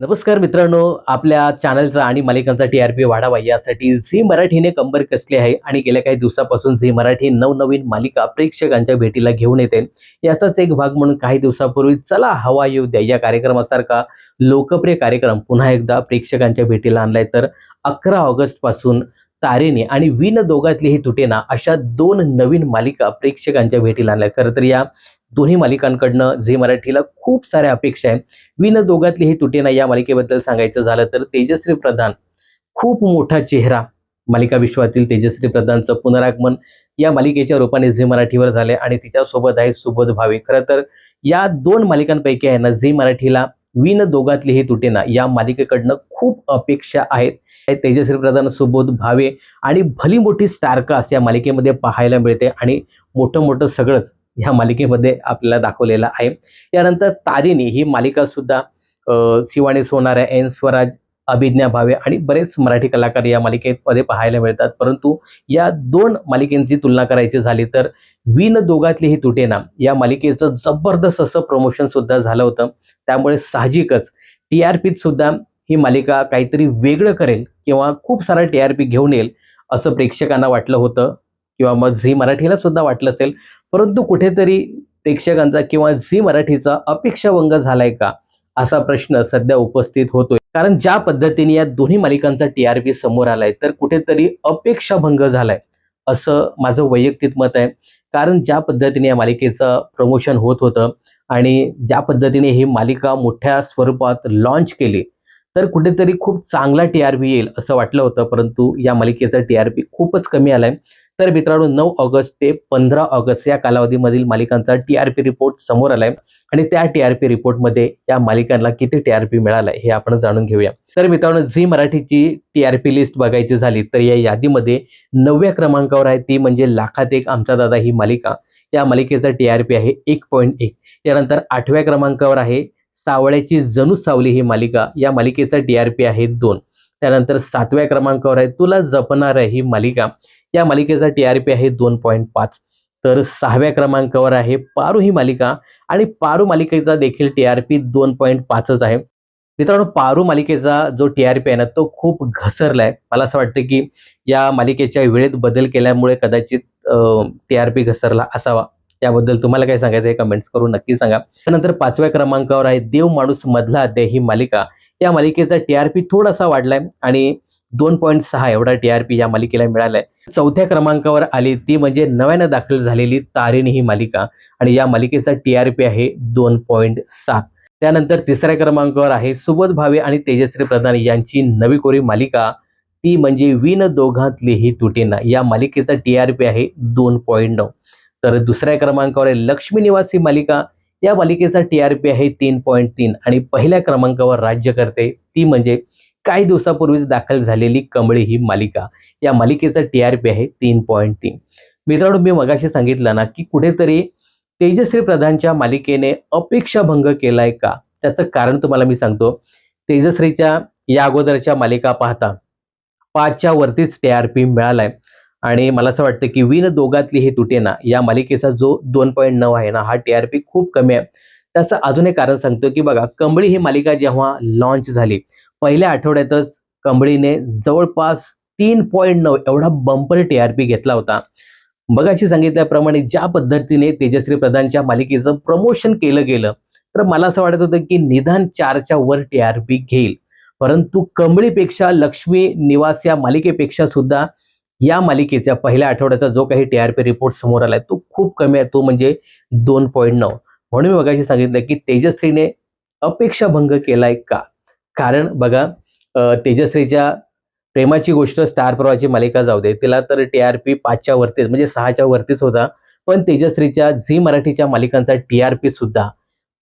नमस्कार मित्रांनो आपल्या चॅनलचा आणि मालिकांचा टी आर पी वाढावा यासाठी झी मराठीने कंबर कसली आहे आणि गेल्या काही दिवसापासून झी मराठी नवनवीन मालिका प्रेक्षकांच्या भेटीला घेऊन येते. याचाच एक भाग म्हणून काही दिवसापूर्वी चला हवा येऊ द्या या कार्यक्रमासारखा लोकप्रिय कार्यक्रम पुन्हा एकदा प्रेक्षकांच्या भेटीला आणलाय. तर अकरा ऑगस्टपासून तारेने आणि विन दोघातली ही तुटेना अशा दोन नवीन मालिका प्रेक्षकांच्या भेटीला आणल्या. खरं तर या दोन्ही मालिकांकडनं झी मराठीला खूप साऱ्या अपेक्षा आहे विन दोघातली ही तुटेना या मालिकेबद्दल सांगायचं झालं तर तेजश्री प्रधान खूप मोठा चेहरा मालिका विश्वातील तेजश्री प्रधानचं पुनरागमन या मालिकेच्या रूपाने झी मराठीवर झाले आणि तिच्यासोबत आहे सुबोध भावे. खरं तर या दोन मालिकांपैकी आहे ना झी मराठीला विन दोघातली ही तुटेना या मालिकेकडनं खूप अपेक्षा आहेत. तेजश्री प्रधान सुबोध भावे आणि भली मोठी स्टारकास्ट या मालिकेमध्ये पाहायला मिळते आणि मोठं मोठं सगळंच ह्या मालिकेमध्ये आपल्याला दाखवलेला आहे. यानंतर तारिणी ही मालिका सुद्धा अ, शिवानी एन स्वराज अभिज्ञा भावे आणि बरेच मराठी कलाकार या मालिकेमध्ये पाहायला मिळतात. परंतु या दोन मालिकेंची तुलना करायची झाली तर विन दोघातली ही तुटेना या मालिकेचं जबरदस्त असं प्रमोशन सुद्धा झालं होतं. त्यामुळे साहजिकच टी आर पीत सुद्धा ही मालिका काहीतरी वेगळं करेल किंवा खूप सारा टी आर पी घेऊन येईल असं प्रेक्षकांना वाटलं होतं. किंवा मग झी मराठीला सुद्धा वाटलं असेल. परंतु कुठेतरी प्रेक्षकांचा किंवा झी मराठीचा अपेक्षाभंग झालाय का? असा प्रश्न सध्या उपस्थित होतोय. कारण ज्या पद्धतीने या दोन्ही मालिकांचा टी आर पी समोर आलाय तर कुठेतरी अपेक्षाभंग झालाय असं माझं वैयक्तिक मत आहे. कारण ज्या पद्धतीने या मालिकेचं प्रमोशन होत होतं आणि ज्या पद्धतीने ही मालिका मोठ्या स्वरूपात लॉन्च केली तर कुठेतरी खूप चांगला टी आर पी येईल असं वाटलं होतं. परंतु या मालिकेचा टी आर पी खूपच कमी आलाय. तर मित्रांनो नऊ ऑगस्ट ते पंधरा ऑगस्ट या कालावधीमधील मालिकांचा टी आर पी रिपोर्ट समोर आलाय. आणि त्या टी आर पी रिपोर्टमध्ये या मालिकांना किती टी आर पी मिळालाय हे आपण जाणून घेऊया. तर मित्रांनो झी मराठीची टी आर पी लिस्ट बघायची झाली तर या यादीमध्ये नवव्या क्रमांकावर आहे ती म्हणजे लाखात एक आमचा दादा ही मालिका. या मालिकेचा टी आर पी आहे एक पॉईंट एक. त्यानंतर आठव्या क्रमांकावर आहे सावळ्याची जणू सावली ही मालिका. या मालिकेचा टी आर पी आहे दोन. त्यानंतर सातव्या क्रमांकावर आहे तुला जपणार आहे ही मालिका. या मालिकेचा टी आर पी आहे दोन पॉईंट पाच. तर सहाव्या क्रमांकावर आहे पारू ही मालिका आणि पारू मालिकेचा देखील टी आर पी दोन पॉईंट पाचच आहे. मित्रांनो पारू मालिकेचा जो टी आर पी आहे ना तो खूप घसरलाय. मला असं वाटतं की या मालिकेच्या वेळेत बदल केल्यामुळे कदाचित टी आर पी घसरला असावा. याबद्दल तुम्हाला काय सांगायचं आहे कमेंट्स करून नक्की सांगा. त्यानंतर पाचव्या क्रमांकावर आहे देव माणूस मधला अध्याय ही मालिका. या मालिकेचा टी आर पी थोडासा वाढलाय आणि दोन पॉईंट सहा एवढा टी आर पी या मालिकेला मिळालाय. चौथ्या क्रमांकावर आली ती म्हणजे नव्यानं दाखल झालेली तारिणी ही मालिका. आणि या मालिकेचा टी आर पी आहे दोन पॉईंट सात. त्यानंतर तिसऱ्या क्रमांकावर आहे सुबोध भावे आणि तेजश्री प्रधान यांची नवी कोरी मालिका. ती म्हणजे विन दोघांतली ही तुटेना. या मालिकेचा टी आर पी आहे दोन पॉईंट नऊ. तर दुसऱ्या क्रमांकावर आहे लक्ष्मी निवास ही मालिका. या मालिकेचा टी आर पी आहे तीन पॉईंट तीन. आणि पहिल्या क्रमांकावर राज्य करते ती म्हणजे काही दिवसापूर्वीच दाखल झालेली कमळी ही मालिका. या मालिकेचा टी आर पी आहे तीन पॉईंट तीन. मित्रांनो मी मगाशी सांगितलं ना की कुठेतरी तेजश्री प्रधानच्या मालिकेने अपेक्षाभंग केलाय का? त्याचं कारण तुम्हाला मी सांगतो. तेजश्रीच्या या अगोदरच्या मालिका पाहता पाचच्या वरतीच टी आर पी मिळालाय. आणि मला असं वाटतं की विन दोघातली ही तुटेना या मालिकेचा जो दोन पॉईंट नऊ आहे ना हा टी आर पी खूप कमी आहे. त्याचं अजून एक कारण सांगतो की बघा कंबळी ही मालिका जेव्हा लॉन्च झाली पहिल्या आठवड्यातच कंबळीने जवळपास तीन पॉईंट नऊ एवढा बंपर टी आर पी घेतला होता. मगाशी सांगितल्याप्रमाणे ज्या पद्धतीने तेजश्री प्रधानच्या मालिकेचं प्रमोशन केलं गेलं तर मला असं वाटत होतं की निदान चारच्या वर टी आर पी घेईल. परंतु कंबळीपेक्षा लक्ष्मी निवास या मालिकेपेक्षा सुद्धा या मालिकेच्या पहिल्या आठवड्याचा जो काही टी आर पी रिपोर्ट समोर आलाय तो खूप कमी आहे. तो म्हणजे दोन पॉईंट नऊ. म्हणून मी मगाशी सांगितलं की तेजश्रीने अपेक्षाभंग केलाय का? कारण बघा तेजश्रीच्या प्रेमाची गोष्ट स्टार प्रवाहाची मालिका जाऊ दे तिला तर टी आर पी पाचच्या वरतीच म्हणजे सहाच्या वरतीच होता. पण तेजश्रीच्या झी मराठीच्या मालिकांचा टी आर पी सुद्धा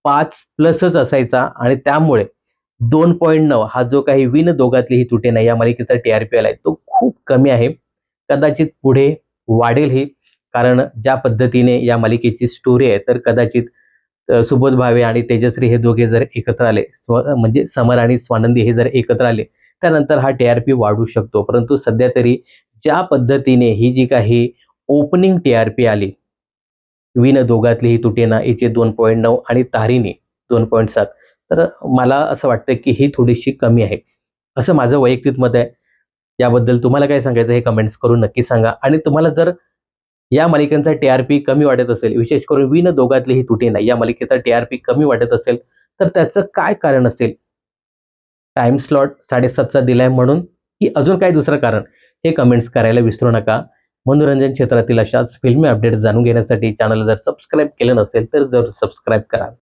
पाच प्लसच असायचा आणि त्यामुळे दोन पॉईंट नऊ हा जो काही विन दोघातली ही तुटे नाही या मालिकेचा टी आर पी आलाय तो खूप कमी आहे. कदाचित पुढे वाढेल ही कारण ज्या पद्धतीने या मालिकेची स्टोरी आहे तर कदाचित सुबोध भावे आणि तेजश्री हे दोघे जर एकत्र आले स्व म्हणजे समर आणि स्वानंदी हे जर एकत्र आले त्यानंतर हा टी आर पी वाढू शकतो. परंतु सध्या तरी ज्या पद्धतीने ही जी काही ओपनिंग टी आर पी आली विन दोघातली ही तुटेना याचे दोन पॉईंट नऊ आणि तारिणी दोन पॉईंट सात तर मला असं वाटतं की ही थोडीशी कमी आहे. असं माझं वैयक्तिक मत आहे. याबद्दल तुम्हाला काय सांगायचं हे कमेंट्स करून नक्की सांगा. आणि तुम्हाला जर या मालिकांचा टी आर पी कमी वाटत असेल विशेष करून विन दोघातली ही तुटी नाही. या मालिकेचा टी आर पी कमी वाटत असेल तर त्याचं काय कारण असेल? टाइम स्लॉट साडेसातचा दिलाय म्हणून की अजून काय दुसरं कारण? हे कमेंट्स करायला विसरू नका. मनोरंजन क्षेत्रातील अशाच फिल्मी अपडेट जाणून घेण्यासाठी चॅनल जर सबस्क्राईब केलं नसेल तर जर सबस्क्राईब करा.